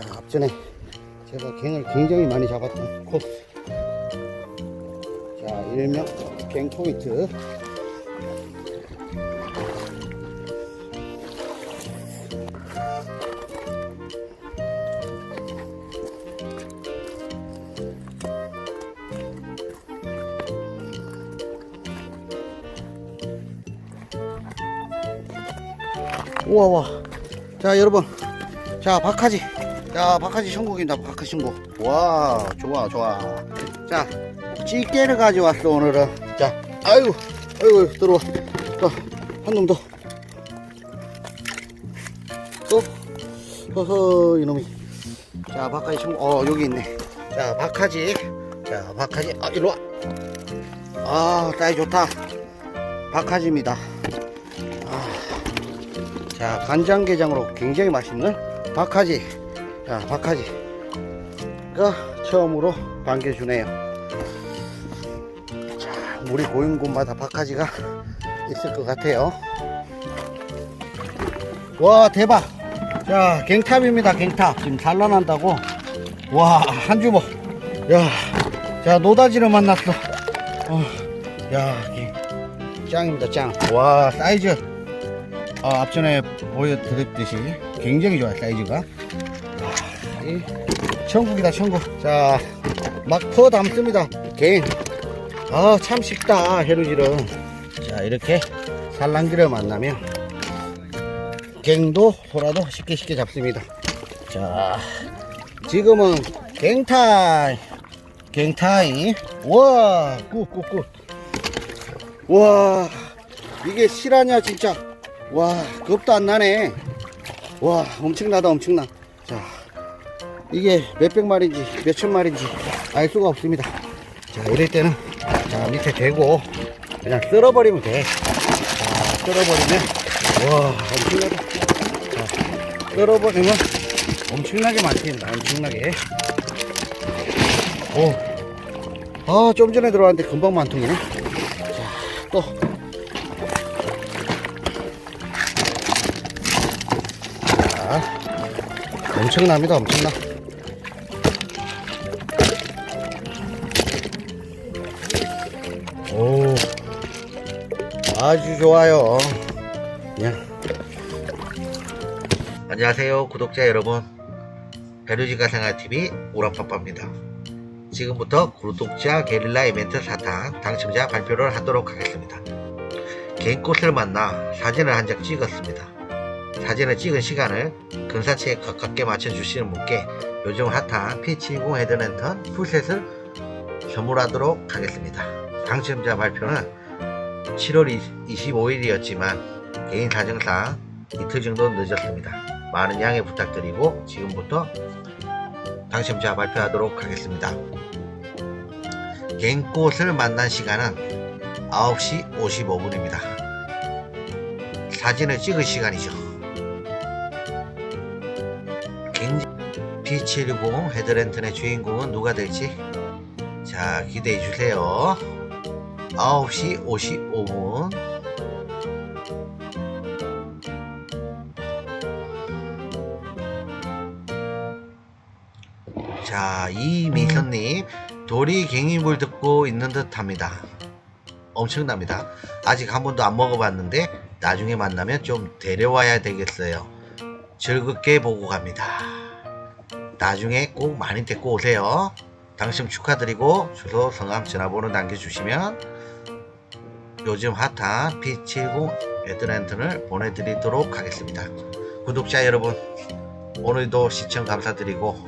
앞전에 제가 갱을 굉장히 많이 잡았던 코스. 자, 일명 갱 포인트. 우와, 와. 자, 여러분. 자, 박하지. 자, 박하지 천국입니다. 박하지 천국. 와, 좋아, 좋아. 자, 찌개를 가져왔어, 오늘은. 자, 아이고, 아이고, 들어와. 또, 한놈 더. 또, 허허, 이놈이. 자, 박하지 천국. 어, 여기 있네. 자, 박하지. 자, 박하지. 아, 이리 와. 아, 사이 좋다. 박하지입니다. 자, 간장게장으로 굉장히 맛있는 박하지. 자, 박하지가 처음으로 반겨주네요. 자, 물이 고인 곳마다 박하지가 있을 것 같아요. 와, 대박. 자, 갱탑입니다, 갱탑. 지금 산란한다고. 와, 한 주먹. 야, 자, 노다지를 만났어. 어, 야, 갱. 짱입니다, 짱. 와, 사이즈. 아, 앞전에 보여드렸듯이 굉장히 좋아요 사이즈가 아, 이 천국이다 천국. 자 막퍼 담습니다. 개아참 쉽다 해루질은. 자 이렇게 산란기를 만나면 갱도 소라도 쉽게 쉽게 잡습니다. 자 지금은 갱타임 갱타임 와 굿굿굿. 와 이게 실화냐 진짜? 와 겁도 안 나네. 와 엄청나다 엄청나. 자 이게 몇백 마리인지 몇천 마리인지 알 수가 없습니다. 자 이럴 때는 자 밑에 대고 그냥 쓸어버리면 돼 자 쓸어버리면 와 엄청나다 자 쓸어버리면 엄청나게 많습니다. 엄청나게. 오 아 좀 전에 들어왔는데 금방 만통이네. 자 또. 자, 엄청납니다, 엄청나. 아주 좋아요. 그냥. 안녕하세요 구독자 여러분. 베르지가 생활TV 오랑빠빠입니다. 지금부터 구독자 게릴라 이벤트 사탕 당첨자 발표를 하도록 하겠습니다. 개인꽃을 만나 사진을 한 장 찍었습니다. 사진을 찍은 시간을 근사치에 가깝게 맞춰주시는 분께 요즘 핫한 P70 헤드랜턴 풀셋을 선물하도록 하겠습니다. 당첨자 발표는 7월 25일이었지만 개인 사정상 이틀 정도 늦었습니다. 많은 양해 부탁드리고 지금부터 당첨자 발표하도록 하겠습니다. 갱꽃을 만난 시간은 9시 55분입니다. 사진을 찍을 시간이죠. P70 헤드랜턴의 주인공은 누가 될지 자 기대해 주세요. 9시 55분 자, 이미선님, 도리 갱이물 듣고 있는 듯 합니다. 엄청납니다. 아직 한 번도 안 먹어봤는데, 나중에 만나면 좀 데려와야 되겠어요. 즐겁게 보고 갑니다. 나중에 꼭 많이 데리고 오세요. 당첨 축하드리고, 주소, 성함, 전화번호 남겨주시면, 요즘 핫한 P70 헤드랜턴을 보내드리도록 하겠습니다. 구독자 여러분, 오늘도 시청 감사드리고,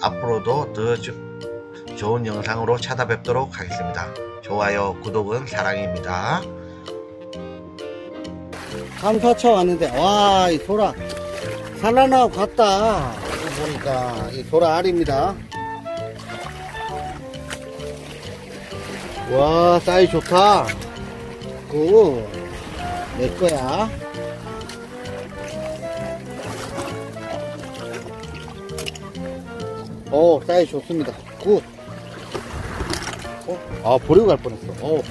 앞으로도 더 조- 좋은 영상으로 찾아뵙도록 하겠습니다. 좋아요, 구독은 사랑입니다. 감사차 왔는데, 와, 이 소라. 산란하고 갔다. 보니까, 이 소라 알입니다. 와, 사이 좋다. 굿. 내 거야. 오, 사이 좋습니다. 굿. 어? 아, 버리고 갈 뻔했어. 어.